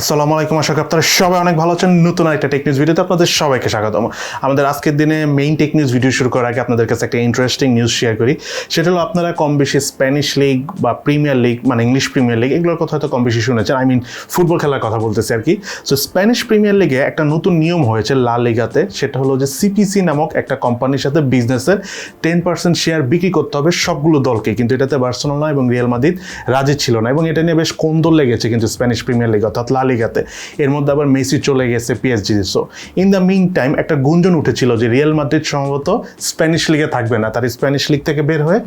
আসসালামু আলাইকুম, আশা করি আপনারা সবাই অনেক ভালো আছেন। নতুন একটা টেক নিউজ ভিডিওতে আপনাদের সবাইকে স্বাগতম। আমাদের আজকের দিনে মেইন টেক নিউজ ভিডিও শুরু করার আগে আপনাদের কাছে একটা ইন্টারেস্টিং নিউজ শেয়ার করি। সেটা হলো আপনারা কম বেশি স্প্যানিশ লিগ বা প্রিমিয়ার লিগ মানে ইংলিশ প্রিমিয়ার লিগ এগুলোর কথা হয়তো কম বেশি শুনেছেন। আই মিন ফুটবল খেলার কথা বলতেছি আর কি। সো স্প্যানিশ প্রিমিয়ার লিগে একটা নতুন নিয়ম হয়েছে লা লিগাতে সেটা হলো যে সিপিসি নামক একটা কোম্পানির সাথে বিজনেসের টেন পার্সেন্ট শেয়ার বিক্রি করতে হবে সবগুলো দলকে। কিন্তু এটাতে বার্সেলোনা এবং রিয়াল মাদ্রিদ রাজি ছিল না। এবং এটা নিয়ে বেশ কোন্দল লেগেছে কিন্তু স্প্যানিশ প্রিমিয়ার লিগ অর্থাৎ লা লিগাতে এর মধ্যে আবার মেসি চলে গেছে PSG so in the mean time একটা গুঞ্জন উঠেছিল যে রিয়াল মাদ্রিদ সম্ভবত স্প্যানিশ লিগে থাকবে না। তার স্প্যানিশ লিগ থেকে বের হয়ে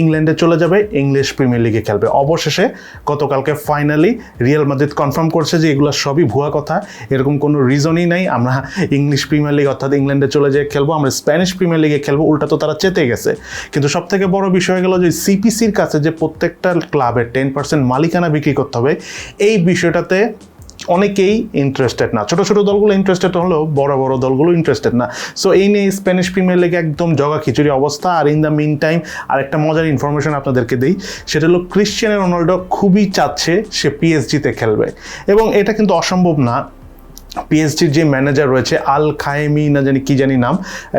ইংল্যান্ডে চলে যাবে ইংলিশ প্রিমিয়ার লিগে খেলবে। অবশেষে গতকালকে ফাইনালি রিয়াল মাদ্রিদ কনফার্ম করছে যে এগুলো সবই ভুয়া কথা। এরকম কোনো রিজনই নাই। আমরা ইংলিশ প্রিমিয়ার লিগ অর্থাৎ ইংল্যান্ডে চলে যেয়ে খেলব, আমরা স্প্যানিশ প্রিমিয়ার লিগে খেলব, উল্টা তো তারা চেতে গেছে। কিন্তু সব থেকে বড় বিষয় গেল যে সিপিসির কাছে যে প্রত্যেকটা ক্লাবের টেন পার্সেন্ট মালিকানা বিক্রি করতে হবে, এই বিষয়টাতে অনেকেই ইন্টারেস্টেড না। ছোট ছোট দলগুলো ইন্টারেস্টেড হলেও বড় বড় দলগুলো ইন্টারেস্টেড না। সো এই নিয়ে স্প্যানিশ প্রিমিয়ার লিগে একদম জগা খিচুড়ি অবস্থা। আর ইন দ্য মিন টাইম আর একটা মজার ইনফরমেশন আপনাদেরকে দিই। সেটা হলো ক্রিশ্চিয়ানো রোনাল্ডো খুবই চাচ্ছে সে পিএসজিতে খেলবে। এবং এটা কিন্তু অসম্ভব না। পিএসজির যে ম্যানেজার রয়েছে আল খায়েমি না জানি কি জানি নাম,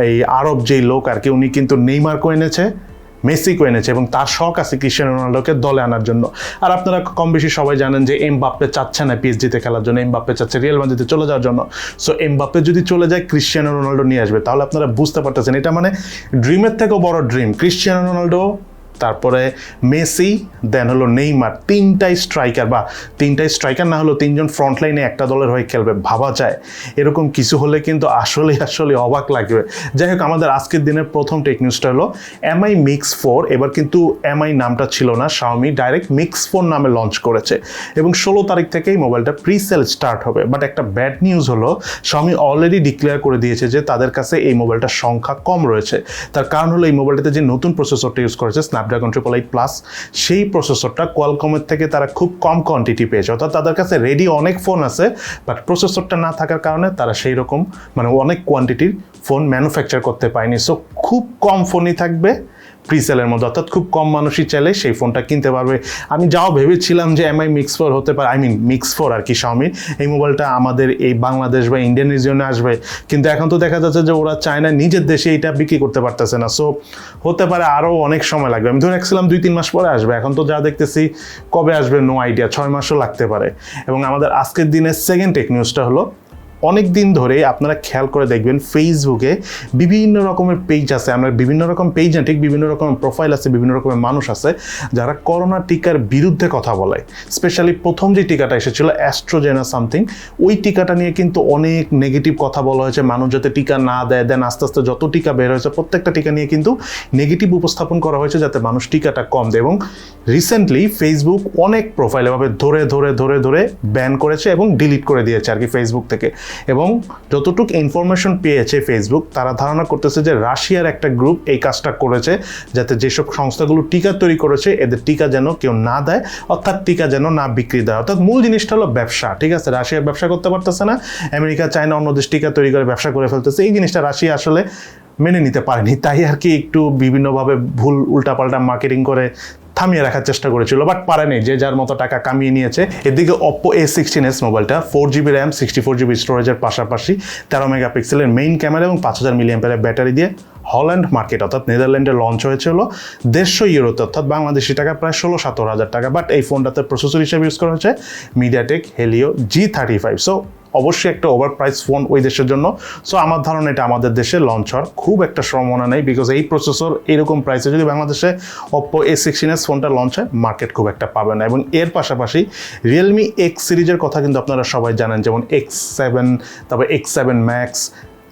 এই আরব যেই লোক আর কি, উনি কিন্তু নেইমারকে এনেছে। মেসিকে এনেছে এবং তার শখ আছে ক্রিশ্চিয়ানো রোনাল্ডোকে দলে আনার জন্য। আর আপনারা কম বেশি সবাই জানেন যে এম বাপ্পে চাচ্ছে না পিএসজিতে খেলার জন্য এম বাপ্পে চাচ্ছে রিয়াল মাদ্রিদে চলে যাওয়ার জন্য। সো এম বাপ্পে যদি চলে যায়, ক্রিশ্চিয়ানো রোনাল্ডো নিয়ে আসবে। তাহলে আপনারা বুঝতে পারতেছেন, এটা মানে ড্রিমের থেকেও বড় ড্রিম ক্রিশ্চিয়ানো রোনাল্ডো তারপরে মেসি দেন হলো নেইমার। তিনটাই স্ট্রাইকার বা তিনটাই স্ট্রাইকার না হলো তিনজন ফ্রন্ট লাইনে একটা দলের হয়ে খেলবে, ভাবা যায়। এরকম কিছু হলে কিন্তু আসলে আসলে অবাক লাগবে। যাই হোক, আমাদের আজকের দিনের প্রথম টেক নিউজটা হলো এমআই মিক্স ফোর এবার কিন্তু এমআই নামটা ছিল না শাওমি ডাইরেক্ট মিক্স ফোর নামে লঞ্চ করেছে। এবং ষোলো তারিখ থেকেই মোবাইলটা প্রি সেল স্টার্ট হবে। বাট একটা ব্যাড নিউজ হলো শাওমি অলরেডি ডিক্লেয়ার করে দিয়েছে যে তাদের কাছে এই মোবাইলটার সংখ্যা কম রয়েছে। তার কারণ হলো এই মোবাইলটাতে যে নতুন প্রসেসরটা ইউজ করেছে স্ন্যাপড্রাগন ট্রিপল এইট প্লাস সেই প্রসেসরটা কোয়ালকমের থেকে তারা খুব কম কোয়ান্টিটি পেয়েছে। অর্থাৎ তাদের কাছে রেডি অনেক ফোন আছে বাট প্রসেসরটা না থাকার কারণে তারা সেই রকম মানে অনেক কোয়ান্টিটির ফোন ম্যানুফ্যাকচার করতে পায়নি সো খুব কম ফোনই থাকবে প্রিসেলের মধ্যে। অর্থাৎ খুব কম মানুষই চাইলে সেই ফোনটা কিনতে পারবে। আমি যাও ভেবেছিলাম যে এমআই মিক্স ফোর হতে পারে আই মিন মিক্স ফোর আর কি শাওমির এই মোবাইলটা আমাদের এই বাংলাদেশ বা ইন্ডিয়ান রিজিয়নে আসবে। কিন্তু এখন তো দেখা যাচ্ছে যে ওরা চায়না নিজের দেশে এটা বিক্রি করতে পারতেছে না। সো হতে পারে আরও অনেক সময় লাগবে। আমি ধরে রাখছিলাম দুই, তিন মাস পরে আসবে। এখন তো যা দেখতেছি, কবে আসবে নো আইডিয়া ছয় মাসও লাগতে পারে। এবং আমাদের আজকের দিনের সেকেন্ড টেক নিউজটা হলো অনেক দিন ধরে আপনারা খেয়াল করে দেখবেন ফেসবুকে বিভিন্ন রকমের পেজ আছে। আমরা বিভিন্ন রকম পেজ না, ঠিক বিভিন্ন রকমের প্রোফাইল আছে, বিভিন্ন রকমের মানুষ আছে, যারা করোনা টিকার বিরুদ্ধে কথা বলে। স্পেশালি প্রথম যে টিকাটা এসেছিল অ্যাস্ট্রোজেনা সামথিং ওই টিকাটা নিয়ে কিন্তু অনেক নেগেটিভ কথা বলা হয়েছে। মানুষ যাতে টিকা না দেয়, দেন আস্তে আস্তে যত টিকা বের হয়েছে, প্রত্যেকটা টিকা নিয়ে কিন্তু নেগেটিভ উপস্থাপন করা হয়েছে যাতে মানুষ টিকাটা কম দেয় এবং রিসেন্টলি ফেসবুক অনেক প্রোফাইল এভাবে ধরে ধরে ধরে ধরে ব্যান করেছে এবং ডিলিট করে দিয়েছে আর কি ফেসবুক থেকে। এবং যতটুকু ইনফরমেশন পেয়েছে ফেসবুক তারা ধারণা করতেছে যে রাশিয়ার একটা গ্রুপ এই কাজটা করেছে, যাতে যেসব সংস্থাগুলো টিকা তৈরি করেছে, এদের টিকা যেন কেউ না দেয়, অর্থাৎ টিকা যেন না বিক্রি দেয়। অর্থাৎ মূল জিনিসটা হলো ব্যবসা, ঠিক আছে? রাশিয়া ব্যবসা করতে পারতেছে না, আমেরিকা, চায়না, অন্য দেশ টিকা তৈরি করে ব্যবসা করে ফেলতেছে। এই জিনিসটা রাশিয়া আসলে মেনে নিতে পারেনি। তাই আর কি একটু বিভিন্নভাবে ভুল উল্টাপাল্টা মার্কেটিং করে থামিয়ে রাখার চেষ্টা করেছিল বাট পারেনি। যে যার মতো টাকা কামিয়ে নিয়েছে। এদিকে অপ্পো এ সিক্সটিন এস মোবাইলটা four GB RAM sixty four GB স্টোরেজের পাশাপাশি তেরো মেগাপিক্সেলের মেইন ক্যামেরা এবং পাঁচ হাজার মিলিয়াম ব্যাটারি দিয়ে হল্যান্ড মার্কেট অর্থাৎ নেদারল্যান্ডে লঞ্চ হয়েছিল। দেড়শো ইউরোতে অর্থাৎ বাংলাদেশি টাকা, প্রায় ষোলো সতেরো হাজার টাকা বাট এই ফোনটাতে প্রসেসর হিসেবে ইউজ করা হয়েছে MediaTek Helio G thirty five so অবশ্যই একটা ওভার প্রাইস ফোন ওই দেশের জন্য। সো আমার ধারণা এটা আমাদের দেশে লঞ্চ হওয়ার খুব একটা সম্ভাবনা নেই বিকজ এই প্রসেসর এরকম প্রাইসে যদি বাংলাদেশে অপ্পো এ সিক্সটিন এস ফোনটা লঞ্চ হয় মার্কেট খুব একটা পাবে না। এবং এর পাশাপাশি রিয়েলমি এক্স সিরিজের কথা কিন্তু আপনারা সবাই জানেন, যেমন এক্স সেভেন তারপর এক্স সেভেন ম্যাক্স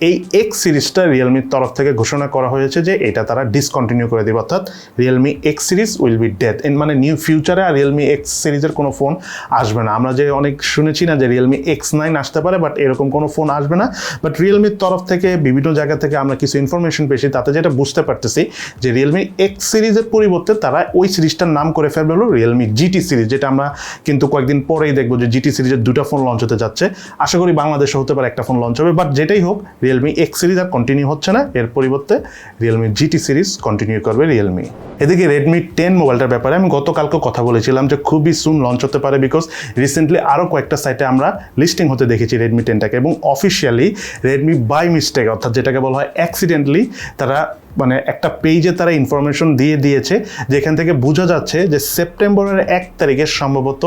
এই এক্স সিরিজটা রিয়েলমির তরফ থেকে ঘোষণা করা হয়েছে যে এটা তারা ডিসকন্টিনিউ করে দেবে। অর্থাৎ Realme X series will be death in মানে নিউ ফিউচারে আর রিয়েলমি এক্স সিরিজের কোনো ফোন আসবে না। আমরা যে অনেক শুনেছি না যে রিয়েলমি এক্স নাইন আসতে পারে বাট এরকম কোনো ফোন আসবে না। বাট রিয়েলমির তরফ থেকে, বিভিন্ন জায়গা থেকে আমরা কিছু ইনফরমেশন পেয়েছি, তাতে যেটা বুঝতে পারতেছি যে রিয়েলমি এক্স সিরিজের পরিবর্তে তারা ওই সিরিজটার নাম করে ফেলবে হলো রিয়েলমি জিটি সিরিজ, যেটা আমরা কিন্তু কয়েকদিন পরেই দেখব যে জিটি সিরিজের দুটা ফোন লঞ্চ হতে যাচ্ছে। আশা করি বাংলাদেশে হতে পারে একটা ফোন লঞ্চ হবে বাট যেটাই হোক রিয়েলমি এক্স সিরিজ আর কন্টিনিউ হচ্ছে না। এর পরিবর্তে রিয়েলমি জিটি সিরিজ কন্টিনিউ করবে রিয়েলমি এদিকে রেডমি টেন মোবাইলটার ব্যাপারে আমি গতকালকে কথা বলেছিলাম যে খুবই সুন লঞ্চ হতে পারে বিকজ রিসেন্টলি আরও কয়েকটা সাইটে আমরা লিস্টিং হতে দেখেছি রেডমি টেনটাকে এবং অফিসিয়ালি রেডমি বাই মিস্টেক অর্থাৎ যেটাকে বলা হয় অ্যাক্সিডেন্টলি তারা মানে একটা পেজে তারা ইনফরমেশন দিয়ে দিয়েছে, যেখান থেকে বোঝা যাচ্ছে যে সেপ্টেম্বরের এক তারিখে সম্ভবত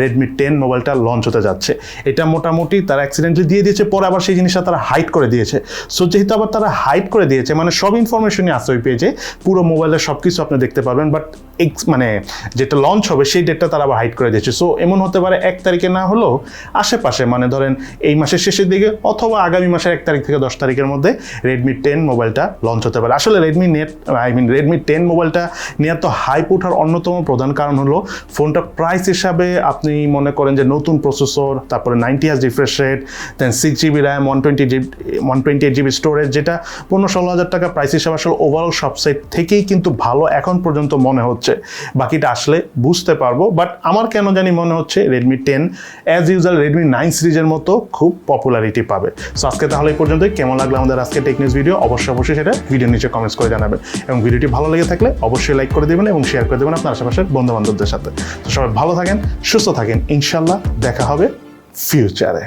রেডমি টেন মোবাইলটা লঞ্চ হতে যাচ্ছে। এটা মোটামুটি তারা অ্যাক্সিডেন্টলি দিয়ে দিয়েছে, পরে আবার সেই জিনিসটা তারা হাইড করে দিয়েছে। সো যেহেতু আবার তারা হাইড করে দিয়েছে মানে সব ইনফরমেশনই আছে ওই পেজে পুরো মোবাইলের সব কিছু আপনি দেখতে পারবেন বাট এক্স মানে যেটা লঞ্চ হবে, সেই ডেটটা তারা আবার হাইড করে দিয়েছে। সো এমন হতে পারে এক তারিখে না হলেও আশেপাশে মানে ধরেন এই মাসের শেষের দিকে অথবা আগামী মাসের এক তারিখ থেকে দশ তারিখের মধ্যে রেডমি টেন মোবাইলটা লঞ্চ হতে পারে। আসলে Redmi Note I mean Redmi ten মোবাইলটা নিয়ে এত হাইপ ওঠার অন্যতম প্রধান কারণ হলো ফোনটা প্রাইস হিসাবে আপনি মনে করেন যে নতুন প্রসেসর তারপরে নাইনটি হাজ refresh rate then six GB RAM one twenty GB one twenty eight GB storage যেটা পনেরো ষোলো হাজার টাকা প্রাইস হিসাবে আসলে ওভারঅল সব সাইড থেকেই কিন্তু ভালো এখন পর্যন্ত মনে হচ্ছে। বাকিটা আসলে বুঝতে পারব বাট আমার কেন জানি মনে হচ্ছে Redmi ten as usual Redmi nine সিরিজের মতো খুব পপুলারিটি পাবে। সো আজকে তাহলে এই পর্যন্তই। কেমন লাগল আমাদের আজকে টেকনিক্স ভিডিও অবশ্যই অবশ্যই সেটা ভিডিও নিচে কমেন্টস করে জানাবেন। এবং ভিডিওটি ভালো লেগে থাকলে অবশ্যই লাইক করে দেবেন এবং শেয়ার করে দেবেন আপনার আশেপাশের বন্ধু বান্ধবদের সাথে। তো সবাই ভালো থাকেন, সুস্থ থাকেন। ইনশাল্লাহ দেখা হবে ফিউচারে